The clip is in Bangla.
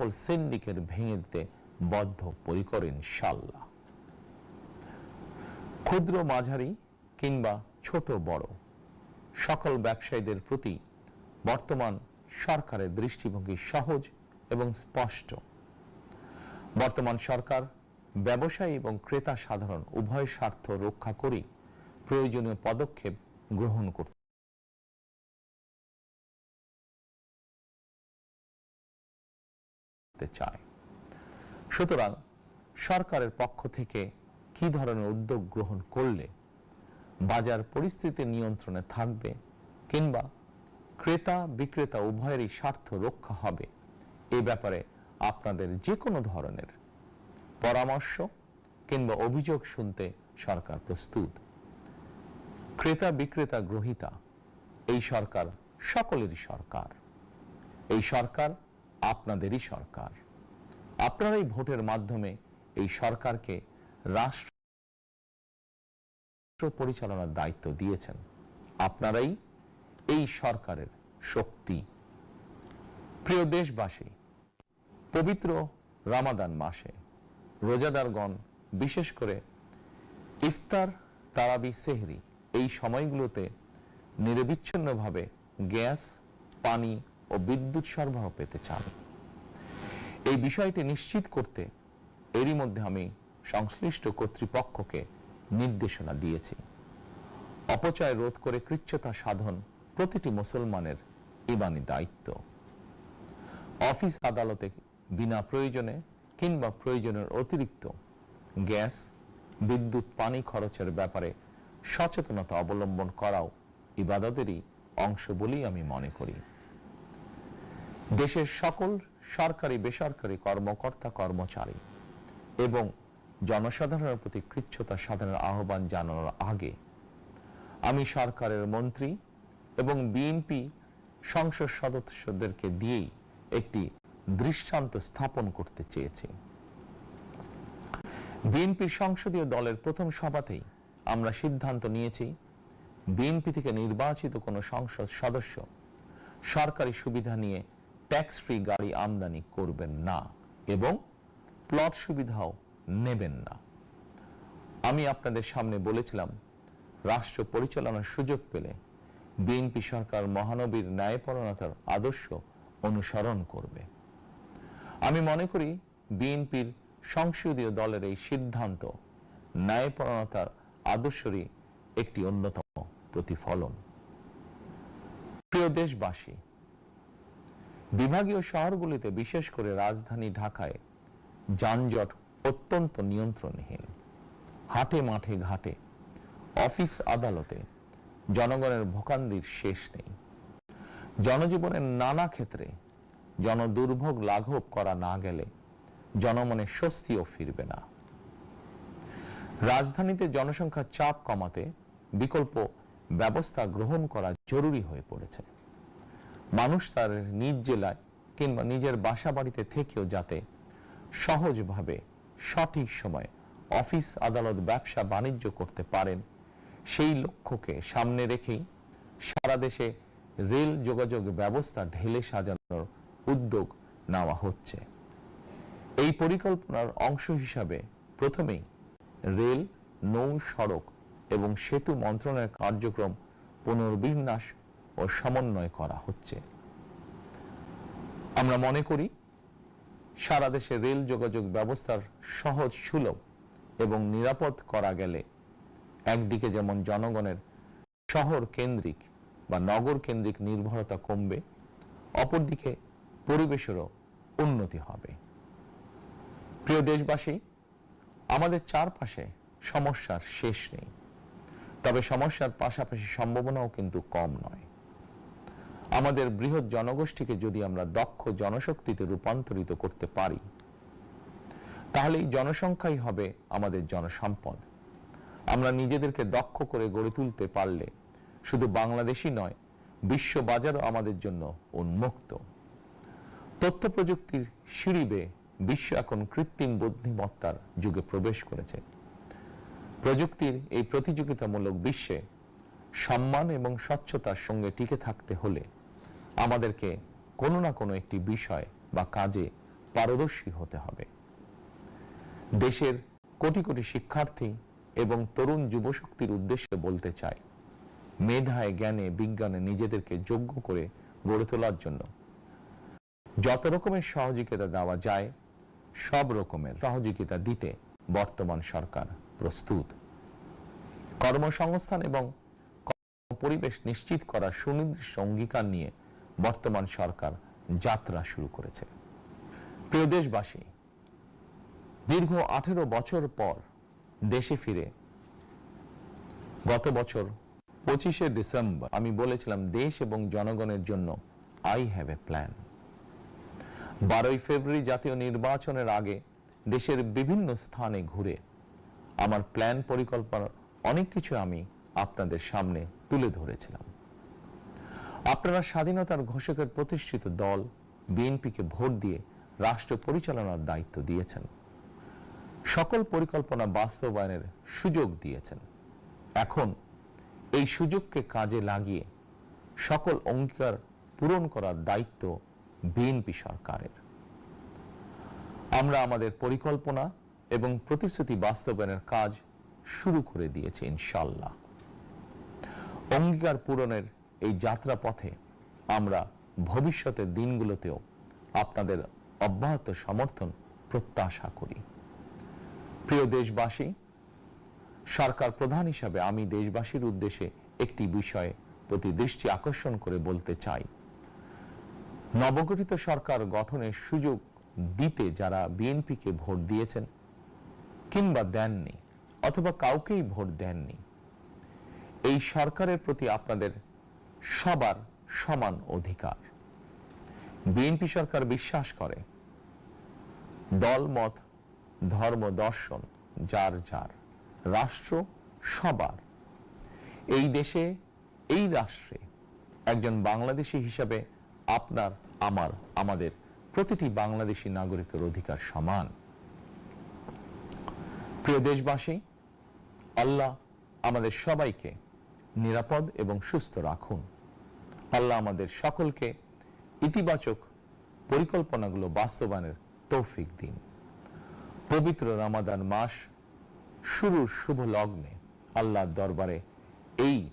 সকল সিন্ডিকেট ভেঙে দিতে বদ্ধ পরিকর ইনশাল্লাহ ক্ষুদ্র মাঝারি কিংবা ছোট বড় সকল ব্যবসায়ীদের প্রতি বর্তমান সরকারের দৃষ্টিভঙ্গি সহজ এবং স্পষ্ট। বর্তমান সরকার ব্যবসায়ী এবং ক্রেতা সাধারণ উভয় স্বার্থ রক্ষা করে প্রয়োজনীয় পদক্ষেপ গ্রহণ করতে চায়। সুতরাং সরকারের পক্ষ থেকে কি ধরনের উদ্যোগ গ্রহণ করলে বাজার পরিস্থিতি নিয়ন্ত্রণে থাকবে কিংবা ক্রেতা বিক্রেতা উভয়েরই স্বার্থ রক্ষা হবে এই ব্যাপারে আপনাদের যে কোনো ধরনের পরামর্শ কিংবা অভিযোগ শুনতে সরকার প্রস্তুত। ক্রেতা বিক্রেতা গ্রহিতা, এই সরকার সকলেরই সরকার। এই সরকার আপনাদেরই সরকার। আপনারাই ভোটের মাধ্যমে এই সরকারকে রাষ্ট্র পরিচালনার দায়িত্ব দিয়েছেন। আপনারাই এই সরকারের শক্তি। প্রিয় দেশবাসী, পবিত্র রামাদান মাসে রোজাদারগণ, বিশেষ করে ইফতার, তারাবি, সেহরি এই সময়গুলোতে নিরবিচ্ছিন্নভাবে গ্যাস, পানি ও বিদ্যুৎ সরবরাহ পেতে চান। এই বিষয়টি নিশ্চিত করতে এরই মধ্যে আমি সংশ্লিষ্ট কর্তৃপক্ষকে নির্দেশনা দিয়েছি। অপচয় রোধ করে কৃচ্ছতা সাধন প্রতিটি মুসলমানের ইমানি দায়িত্ব। অফিস আদালতে বিনা প্রয়োজনে কিংবা প্রয়োজনের অতিরিক্ত গ্যাস, বিদ্যুৎ, পানি খরচের ব্যাপারে সচেতনতা অবলম্বন করাও ইবাদতেরই অংশ বলেই আমি মনে করি। দেশের সকল সরকারি, বেসরকারি কর্মকর্তা, কর্মচারী এবং জনসাধারণের প্রতি কৃচ্ছতা সাধনের আহ্বান জানানোর আগে আমি সরকারের মন্ত্রী এবং বিএনপি সংসদ সদস্যদেরকে দিয়েই একটি দৃষ্টান্ত স্থাপন করতে চেয়েছি। বিএনপির সংসদীয় দলের প্রথম সভাতেই আমরা সিদ্ধান্ত নিয়েছি, বিএনপি থেকে নির্বাচিত কোনো সংসদ সদস্য সরকারি সুবিধা নিয়ে ট্যাক্স ফ্রি গাড়ি আমদানি করবেন না এবং প্লট সুবিধাও নেবেন না। আমি আপনাদের সামনে বলেছিলাম, রাষ্ট্র পরিচালনার সুযোগ পেলে বিএনপি সরকার মহানবীর ন্যায়পরণতার আদর্শ অনুসরণ করবে। আমি মনে করি বিএনপির সংসদীয় দলের এই সিদ্ধান্ত ন্যায়পরণতার আদর্শরই একটি অন্যতম প্রতিফলন। প্রিয় দেশবাসী বিভাগীয় শহরগুলিতে, বিশেষ করে রাজধানী ঢাকায়, যানজট অত্যন্ত নিয়ন্ত্রণহীন। হাটে মাঠে ঘাটে, অফিস আদালতে জনগণের ভোকান্দির শেষ নেই। জনজীবনের নানা ক্ষেত্রে জনদুর্ভোগ লাঘব করা না গেলে জনমনে স্বস্তিও ফিরবে না। রাজধানীতে জনসংখ্যার চাপ কমাতে বিকল্প ব্যবস্থা গ্রহণ করা জরুরি হয়ে পড়েছে। মানুষ তার নিজ জেলায় কিংবা নিজের বাসা বাড়িতে থেকেও যাতে সহজভাবে, সঠিক সময়ে অফিস, আদালত, ব্যবসা, বাণিজ্য করতে পারেন, সেই লক্ষ্যকে সামনে রেখেই সারা দেশে রেল যোগাযোগ ব্যবস্থা ঢেলে সাজানোর উদ্যোগ নেওয়া হচ্ছে। এই পরিকল্পনার অংশ হিসাবে প্রথমেই রেল, নৌ সড়ক এবং সেতু মন্ত্রণালয়ের কার্যক্রম পুনর্বিন্যাস ও সমন্বয় করা হচ্ছে। আমরা মনে করি, সারা দেশে রেল যোগাযোগ ব্যবস্থার সহজ সুলভ এবং নিরাপদ করা গেলে একদিকে যেমন জনগণের শহর কেন্দ্রিক বা নগর কেন্দ্রিক নির্ভরতা কমবে, অপরদিকে পরিবেশেরও উন্নতি হবে। প্রিয় দেশবাসী, আমাদের চারপাশে সমস্যার শেষ নেই, তবে সমস্যার পাশাপাশি সম্ভাবনাও কিন্তু কম নয়। আমাদের বৃহৎ জনগোষ্ঠীকে যদি আমরা দক্ষ জনশক্তিতে রূপান্তরিত করতে পারি তাহলে এই জনসংখ্যাই হবে আমাদের জনসম্পদ। আমরা নিজেদেরকে দক্ষ করে গড়ে তুলতে পারলে শুধু বাংলাদেশই নয়, বিশ্ব বাজারও আমাদের জন্য উন্মুক্ত। তথ্য প্রযুক্তির সিঁড়ি বেয়ে বিশ্ব এখন কৃত্রিম বুদ্ধিমত্তার যুগে প্রবেশ করেছে। প্রযুক্তির এই প্রতিযোগিতামূলক বিশ্বে সম্মান এবং স্বচ্ছতার সঙ্গে টিকে থাকতে হলে আমাদেরকে কোনো না কোনো একটি বিষয় বা কাজে পারদর্শী হতে হবে। দেশের কোটি কোটি শিক্ষার্থী এবং তরুণ যুবশক্তির উদ্দেশ্যে বলতে চাই, মেধায়, জ্ঞানে, বিজ্ঞানে নিজেদেরকে যোগ্য করে গড়ে তোলার জন্য। যত রকমের সহযোগিতা দেওয়া যায়, সব রকমের সহযোগিতা দিতে বর্তমান সরকার প্রস্তুত। কর্মসংস্থান এবং পরিবেশ নিশ্চিত করার সুনির্দিষ্ট অঙ্গীকার নিয়ে বর্তমান সরকার যাত্রা শুরু করেছে। প্রিয় দেশবাসী, দীর্ঘ আঠেরো বছর পর দেশে ফিরে, গত বছর পঁচিশে ডিসেম্বর আমি বলেছিলাম, দেশ এবং জনগণের জন্য আই হ্যাভ এ প্ল্যান বারোই ফেব্রুয়ারি জাতীয় নির্বাচনের আগে দেশের বিভিন্ন স্থানে ঘুরে আমার প্ল্যান পরিকল্পনার অনেক কিছু আমি আপনাদের সামনে তুলে ধরেছিলাম। আপনারা স্বাধীনতার ঘোষকের প্রতিষ্ঠিত দল, বিএনপিকে ভোট দিয়ে রাষ্ট্র পরিচালনার দায়িত্ব দিয়েছেন। সকল পরিকল্পনা বাস্তবায়নের সুযোগ দিয়েছেন। এখন এই সুযোগকে কাজে লাগিয়ে সকল অঙ্গীকার পূরণ করার দায়িত্ব বিএনপি সরকারের। আমরা আমাদের পরিকল্পনা এবং প্রতিশ্রুতি বাস্তবায়নের কাজ শুরু করে দিয়েছি ইনশাল্লাহ অঙ্গীকার পূরণের এই যাত্রা পথে আমরা ভবিষ্যতের দিনগুলোতেও আপনাদের অব্যাহত সমর্থন, প্রত্যাশা করি। প্রিয় দেশবাসী, সরকার প্রধান হিসাবে আমি দেশবাসীর উদ্দেশ্যে একটি বিষয়ে প্রতি দৃষ্টি আকর্ষণ করে বলতে চাই। নবগঠিত সরকার গঠনের সুযোগ দিতে যারা বিএনপিকে ভোট দিয়েছেন কিংবা দেননি অথবা কাউকেই ভোট দেননি, এই সরকারের প্রতি আপনাদের সবার সমান অধিকার। বিএনপি সরকার বিশ্বাস করে দলমত ধর্ম, দর্শন, যার যার, রাষ্ট্র সবার। এই দেশে, এই রাষ্ট্রে একজন বাংলাদেশী হিসাবে আপনার, আমার, আমাদের প্রতিটি বাংলাদেশী নাগরিকের অধিকার সমান। প্রিয় দেশবাসী, আল্লাহ আমাদের সবাইকে নিরাপদ এবং সুস্থ রাখুন। আল্লাহ আমাদের সকলকে ইতিবাচক পরিকল্পনাগুলো বাস্তবায়নের তৌফিক দিন। পবিত্র রামাদান মাস শুরুর শুভ লগ্নে আল্লাহর দরবারে এই